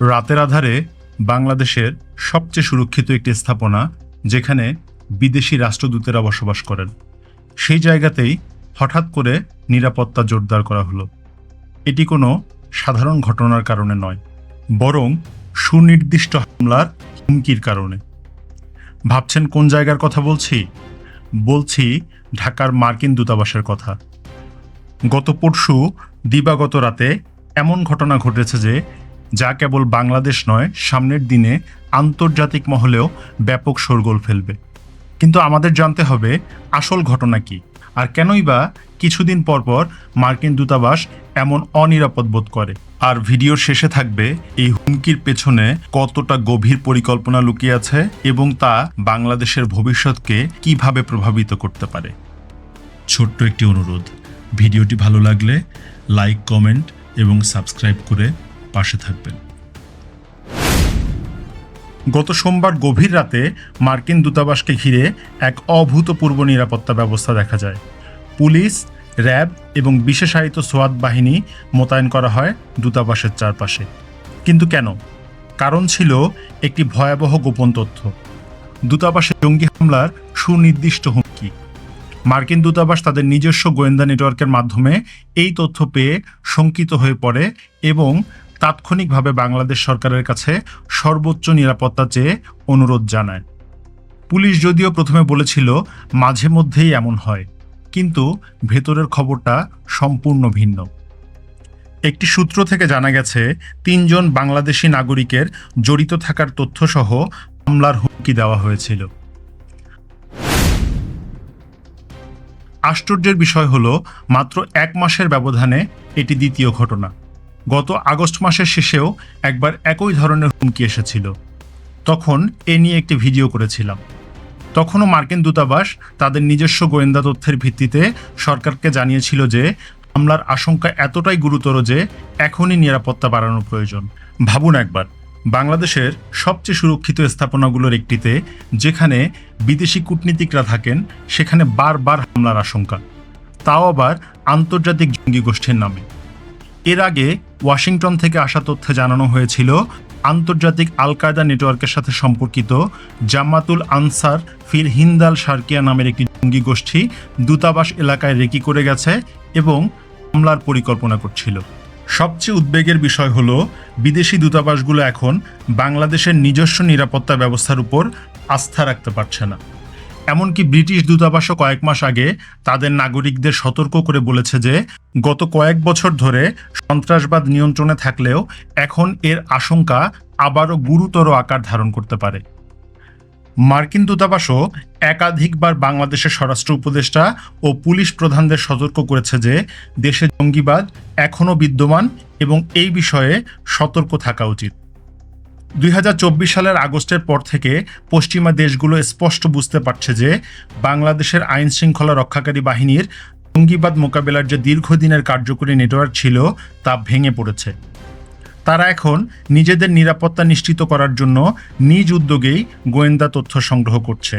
রাতের আধারে বাংলাদেশের সবচেয়ে সুরক্ষিত একটি স্থাপনা, যেখানে বিদেশি রাষ্ট্রদূতেরা বসবাস করেন। সেই জায়গাতেই হঠাৎ করে নিরাপত্তা জোরদার করা হলো। এটি কোনো সাধারণ ঘটনার কারণে নয়, বরং সুনির্দিষ্ট হামলার হুমকির কারণে। ভাবছেন কোন জায়গার কথা বলছি? বলছি ঢাকার মার্কিন দূতাবাসের কথা। গত পরশু, দিবাগত রাতে এমন ঘটনা ঘটেছে যে যা কেবল বাংলাদেশ নয়, সামনের দিনে আন্তর্জাতিক মহলেও ব্যাপক শোরগোল ফেলবে। কিন্তু আমাদের জানতে হবে আসল ঘটনা কি আর কেনই বা কিছুদিন পর পর মার্কিন দূতাবাস এমন অনিরাপদ বোধ করে। আর ভিডিওর শেষে থাকবে এই হুমকির পেছনে কতটা গভীর পরিকল্পনা লুকিয়ে আছে এবং তা বাংলাদেশের ভবিষ্যৎকে কীভাবে প্রভাবিত করতে পারে। ছোট্ট একটি অনুরোধ, ভিডিওটি ভালো লাগলে লাইক, কমেন্ট এবং সাবস্ক্রাইব করে পাশে থাকবেন। গত সোমবার গভীর রাতে মার্কিন দূতাবাসকে ঘিরে এক অভূতপূর্ব নিরাপত্তা ব্যবস্থা দেখা যায়। পুলিশ, র্যাব এবং বিশেষায়িত সোয়াদ বাহিনী মোতায়েন করা হয় দূতাবাসের চারপাশে। কিন্তু কেন? কারণ ছিল একটি ভয়াবহ গোপন তথ্য। দূতাবাসে জঙ্গি হামলার সুনির্দিষ্ট হুমকি। মার্কিন দূতাবাস তাদের নিজস্ব গোয়েন্দা নেটওয়ার্কের মাধ্যমে এই তথ্য পেয়ে শঙ্কিত হয়ে পড়ে এবং তাৎক্ষণিকভাবে বাংলাদেশ সরকারের কাছে সর্বোচ্চ নিরাপত্তা চেয়ে অনুরোধ জানায়। পুলিশ যদিও প্রথমে বলেছিল, মাঝে মধ্যেই এমন হয়। কিন্তু ভেতরের খবরটা সম্পূর্ণ ভিন্ন। একটি সূত্র থেকে জানা গেছে, তিনজন বাংলাদেশি নাগরিকের জড়িত থাকার তথ্যসহ হামলার হুমকি দেওয়া হয়েছিল। আশ্চর্যের বিষয় হলো, মাত্র এক মাসের ব্যবধানে এটি দ্বিতীয় ঘটনা। গত আগস্ট মাসের শেষেও একবার একই ধরনের হুমকি এসেছিল। তখন এ নিয়ে একটি ভিডিও করেছিলাম। তখনও মার্কিন দূতাবাস তাদের নিজস্ব গোয়েন্দা তথ্যের ভিত্তিতে সরকারকে জানিয়েছিল যে, হামলার আশঙ্কা এতটাই গুরুতর যে, এখনই নিরাপত্তা বাড়ানো প্রয়োজন। ভাবুন একবার, বাংলাদেশের সবচেয়ে সুরক্ষিত স্থাপনাগুলোর একটিতে, যেখানে বিদেশি কূটনীতিকরা থাকেন, সেখানে বারবার হামলার আশঙ্কা। তাও আবার আন্তর্জাতিক জঙ্গি গোষ্ঠীর নামে। এর আগে ওয়াশিংটন থেকে আসা তথ্যে জানানো হয়েছিল, আন্তর্জাতিক আল কায়দা নেটওয়ার্কের সাথে সম্পর্কিত জামাতুল আনসার ফির হিন্দাল সার্কিয়া নামের একটি জঙ্গি গোষ্ঠী দূতাবাস এলাকায় রেকি করে গেছে এবং হামলার পরিকল্পনা করছিল। সবচেয়ে উদ্বেগের বিষয় হল, বিদেশি দূতাবাসগুলো এখন বাংলাদেশের নিজস্ব নিরাপত্তা ব্যবস্থার উপর আস্থা রাখতে পারছে না। এমনকি ব্রিটিশ দূতাবাসও কয়েক মাস আগে তাদের নাগরিকদের সতর্ক করে বলেছে যে, গত কয়েক বছর ধরে সন্ত্রাসবাদ নিয়ন্ত্রণে থাকলেও এখন এর আশঙ্কা আবারও গুরুতর আকার ধারণ করতে পারে। মার্কিন দূতাবাসও একাধিকবার বাংলাদেশের স্বরাষ্ট্র উপদেষ্টা ও পুলিশ প্রধানদের সতর্ক করেছে যে, দেশে জঙ্গিবাদ এখনও বিদ্যমান এবং এই বিষয়ে সতর্ক থাকা উচিত। দুই হাজার চব্বিশ সালের আগস্টের পর থেকে পশ্চিমা দেশগুলো স্পষ্ট বুঝতে পারছে যে বাংলাদেশের আইন শৃঙ্খলা রক্ষাকারী বাহিনীর জঙ্গিবাদ মোকাবেলার যে দীর্ঘদিনের কার্যকরী নেটওয়ার্ক ছিল, তা ভেঙে পড়েছে। তারা এখন নিজেদের নিরাপত্তা নিশ্চিত করার জন্য নিজ উদ্যোগেই গোয়েন্দা তথ্য সংগ্রহ করছে।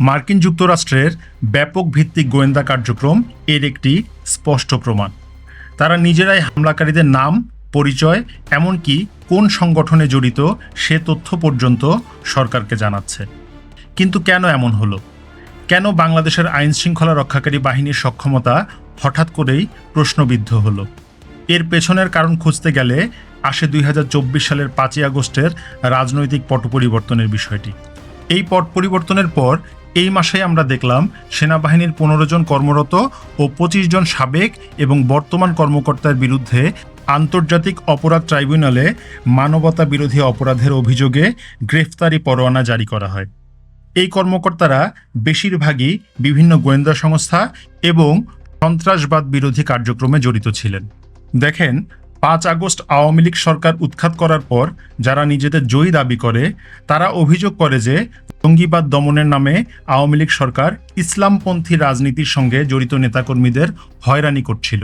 মার্কিন যুক্তরাষ্ট্রের ব্যাপক ভিত্তিক গোয়েন্দা কার্যক্রম এর একটি স্পষ্ট প্রমাণ। তারা নিজেরাই হামলাকারীদের নাম পরিচয়, এমনকি কোন সংগঠনে জড়িত সে তথ্য পর্যন্ত সরকারকে জানাচ্ছে। কিন্তু কেন এমন হলো? কেন বাংলাদেশের আইন শৃঙ্খলা রক্ষাকারী বাহিনীর সক্ষমতা হঠাৎ করেই প্রশ্নবিদ্ধ হলো? এর পেছনের কারণ খুঁজতে গেলে আসে দুই হাজার চব্বিশ সালের পাঁচই আগস্টের রাজনৈতিক পট পরিবর্তনের বিষয়টি। এই পট পরিবর্তনের পর এই মাসে আমরা দেখলাম সেনাবাহিনীর পনেরো জন কর্মরত ও পঁচিশ জন সাবেক এবং বর্তমান কর্মকর্তার বিরুদ্ধে আন্তর্জাতিক অপরাধ ট্রাইব্যুনালে মানবতা বিরোধী অপরাধের অভিযোগে গ্রেফতারি পরোয়ানা জারি করা হয়। এই কর্মকর্তারা বেশিরভাগই বিভিন্ন গোয়েন্দা সংস্থা এবং সন্ত্রাসবাদ বিরোধী কার্যক্রমে জড়িত ছিলেন। দেখেন পাঁচ আগস্ট আওয়ামী লীগ সরকার উৎখাত করার পর যারা নিজেদের জয়ী দাবি করে, তারা অভিযোগ করে যে জঙ্গিবাদ দমনের নামে আওয়ামী লীগ সরকার ইসলামপন্থী রাজনীতির সঙ্গে জড়িত নেতাকর্মীদের হয়রানি করছিল।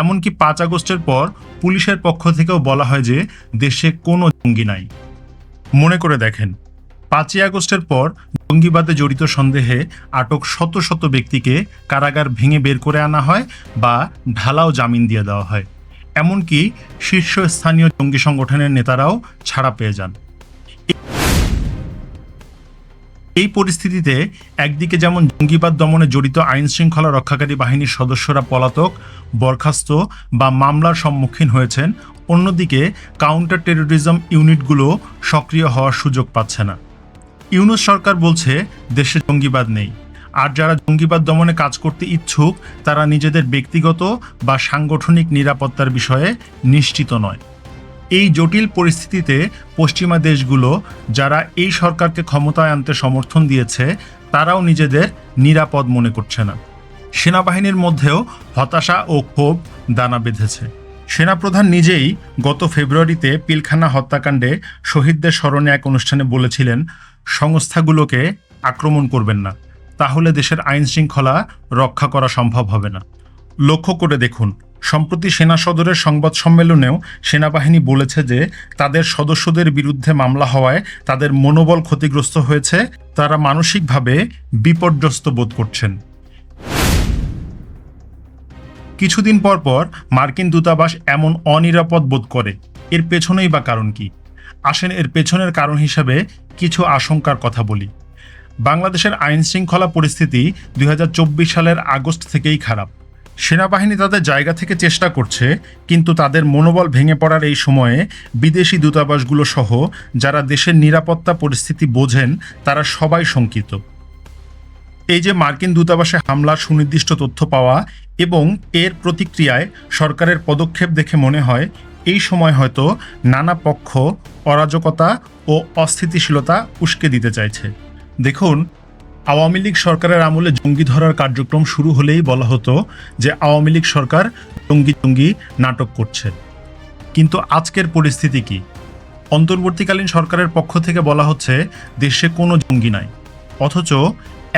এমনকি পাঁচ আগস্টের পর পুলিশের পক্ষ থেকেও বলা হয় যে দেশে কোনো জঙ্গি নাই। মনে করে দেখেন, পাঁচই আগস্টের পর জঙ্গিবাদে জড়িত সন্দেহে আটক শত শত ব্যক্তিকে কারাগার ভেঙে বের করে আনা হয় বা ঢালাও জামিন দিয়ে দেওয়া হয়। এমনকি শীর্ষস্থানীয় জঙ্গি সংগঠনের নেতারাও ছাড়া পেয়ে যান। এই পরিস্থিতিতে একদিকে যেমন জঙ্গিবাদ দমনে জড়িত আইন শৃঙ্খলা রক্ষাকারী বাহিনীর সদস্যরা পলাতক, বরখাস্ত বা মামলার সম্মুখীন হয়েছেন, অন্যদিকে কাউন্টার টেরোরিজম ইউনিটগুলো সক্রিয় হওয়ার সুযোগ পাচ্ছে না। ইউনুস সরকার বলছে, দেশে জঙ্গিবাদ নেই। আর যারা জঙ্গিবাদ দমনে কাজ করতে ইচ্ছুক, তারা নিজেদের ব্যক্তিগত বা সাংগঠনিক নিরাপত্তার বিষয়ে নিশ্চিত নয়। এই জটিল পরিস্থিতিতে পশ্চিমা দেশগুলো, যারা এই সরকারকে ক্ষমতায় আনতে সমর্থন দিয়েছে, তারাও নিজেদের নিরাপদ মনে করছে না। সেনাবাহিনীর মধ্যেও হতাশা ও ক্ষোভ দানা বেঁধেছে। সেনাপ্রধান নিজেই গত ফেব্রুয়ারিতে পিলখানা হত্যাকাণ্ডে শহীদদের স্মরণে এক অনুষ্ঠানে বলেছিলেন, সংস্থাগুলোকে আক্রমণ করবেন না। তাহলে দেশের আইন শৃঙ্খলা রক্ষা করা সম্ভব হবে না। লক্ষ্য করে দেখুন, সম্প্রতি সেনা সদরের সংবাদ সম্মেলনেও সেনাবাহিনী বলেছে যে, তাদের সদস্যদের বিরুদ্ধে মামলা হওয়ায় তাদের মনোবল ক্ষতিগ্রস্ত হয়েছে, তারা মানসিকভাবে বিপর্যস্ত বোধ করছেন। কিছুদিন পর পর মার্কিন দূতাবাস এমন অনিরাপদ বোধ করে। এর পেছনেই বা কারণ কি? আসেন এর পেছনের কারণ হিসাবে কিছু আশঙ্কার কথা বলি। বাংলাদেশের আইন শৃঙ্খলা পরিস্থিতি দুই হাজার চব্বিশ সালের আগস্ট থেকেই খারাপ। সেনাবাহিনী তাদের জায়গা থেকে চেষ্টা করছে, কিন্তু তাদের মনোবল ভেঙে পড়ার এই সময়ে বিদেশি দূতাবাসগুলো সহ যারা দেশের নিরাপত্তা পরিস্থিতি বোঝেন, তারা সবাই শঙ্কিত। এই যে মার্কিন দূতাবাসে হামলার সুনির্দিষ্ট তথ্য পাওয়া এবং এর প্রতিক্রিয়ায় সরকারের পদক্ষেপ দেখে মনে হয়, এই সময় হয়তো নানা পক্ষ অরাজকতা ও অস্থিতিশীলতা উস্কে দিতে চাইছে। দেখুন, আওয়ামী লীগ সরকারের আমলে জঙ্গি ধরার কার্যক্রম শুরু হলেই বলা হতো যে আওয়ামী লীগ সরকার জঙ্গি জঙ্গি নাটক করছে। কিন্তু আজকের পরিস্থিতি কি? অন্তর্বর্তীকালীন সরকারের পক্ষ থেকে বলা হচ্ছে, দেশে কোনো জঙ্গি নাই। অথচ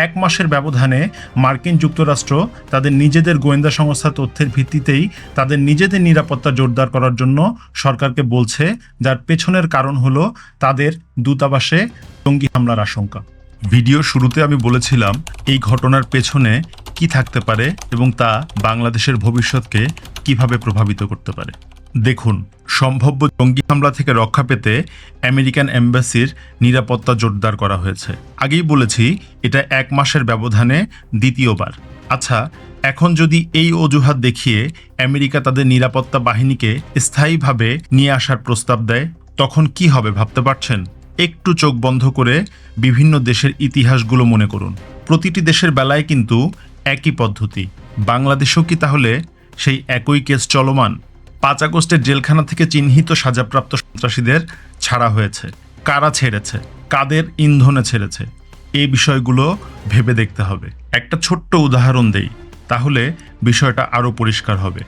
এক মাসের ব্যবধানে মার্কিন যুক্তরাষ্ট্র তাদের নিজেদের গোয়েন্দা সংস্থার তথ্যের ভিত্তিতেই তাদের নিজেদের নিরাপত্তা জোরদার করার জন্য সরকারকে বলছে, যার পেছনের কারণ হলো তাদের দূতাবাসে জঙ্গি হামলার আশঙ্কা। ভিডিও শুরুতে আমি বলেছিলাম এই ঘটনার পেছনে কি থাকতে পারে এবং তা বাংলাদেশের ভবিষ্যৎকে কীভাবে প্রভাবিত করতে পারে। দেখুন, সম্ভাব্য জঙ্গি হামলা থেকে রক্ষা পেতে আমেরিকান এম্বাসির নিরাপত্তা জোরদার করা হয়েছে। আগেই বলেছি, এটা এক মাসের ব্যবধানে দ্বিতীয়বার। আচ্ছা এখন যদি এই অজুহাত দেখিয়ে আমেরিকা তাদের নিরাপত্তা বাহিনীকে স্থায়ীভাবে নিয়ে আসার প্রস্তাব দেয়, তখন কি হবে ভাবতে পারছেন? একটু চোখ বন্ধ করে বিভিন্ন দেশের ইতিহাসগুলো মনে করুন। প্রতিটি দেশের বেলায় কিন্তু একই পদ্ধতি। বাংলাদেশেও কি তাহলে সেই একই কেস চলমান? পাঁচ আগস্টের জেলখানা থেকে চিহ্নিত সাজাপ্রাপ্ত সন্ত্রাসীদের ছাড়া হয়েছে। কারা ছেড়েছে? কাদের ইন্ধনে ছেড়েছে? এই বিষয়গুলো ভেবে দেখতে হবে। একটা ছোট্ট উদাহরণ দেই, তাহলে বিষয়টা আরও পরিষ্কার হবে।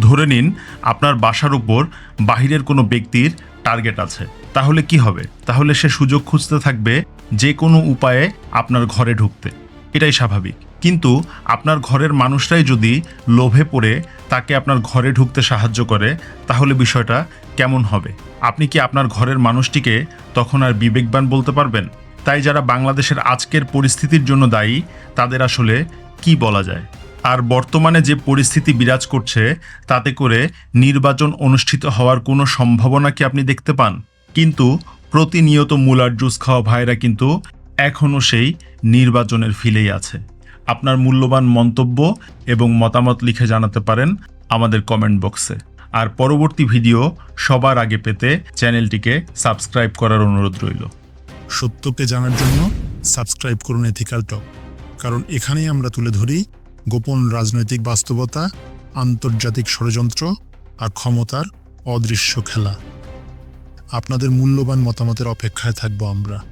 ধরে নিন, আপনার বাসার উপর বাহিরের কোনো ব্যক্তির টার্গেট আছে। তাহলে কি হবে? তাহলে সে সুযোগ খুঁজতে থাকবে যে কোনো উপায়ে আপনার ঘরে ঢুকতে। এটাই স্বাভাবিক। কিন্তু আপনার ঘরের মানুষরাই যদি লোভে পড়ে তাকে আপনার ঘরে ঢুকতে সাহায্য করে, তাহলে বিষয়টা কেমন হবে? আপনি কি আপনার ঘরের মানুষটিকে তখন আর বিবেকবান বলতে পারবেন? তাই যারা বাংলাদেশের আজকের পরিস্থিতির জন্য দায়ী, তাদের আসলে কি বলা যায়? আর বর্তমানে যে পরিস্থিতি বিরাজ করছে, তাতে করে নির্বাচন অনুষ্ঠিত হওয়ার কোনো সম্ভাবনা কি আপনি দেখতে পান? কিন্তু প্রতিনিয়ত মুলার জুস খাওয়া ভাইরা কিন্তু এখনও সেই নির্বাচনের ফিলেই আছে। আপনার মূল্যবান মন্তব্য এবং মতামত লিখে জানাতে পারেন আমাদের কমেন্ট বক্সে। আর পরবর্তী ভিডিও সবার আগে পেতে চ্যানেলটিকে সাবস্ক্রাইব করার অনুরোধ রইল। সত্যকে জানার জন্য সাবস্ক্রাইব করুন এথিক্যাল টক কারণ এখানেই আমরা তুলে ধরি গোপন রাজনৈতিক বাস্তবতা, আন্তর্জাতিক ষড়যন্ত্র আর ক্ষমতার অদৃশ্য খেলা। আপনাদের মূল্যবান মতামতের অপেক্ষায় থাকব আমরা।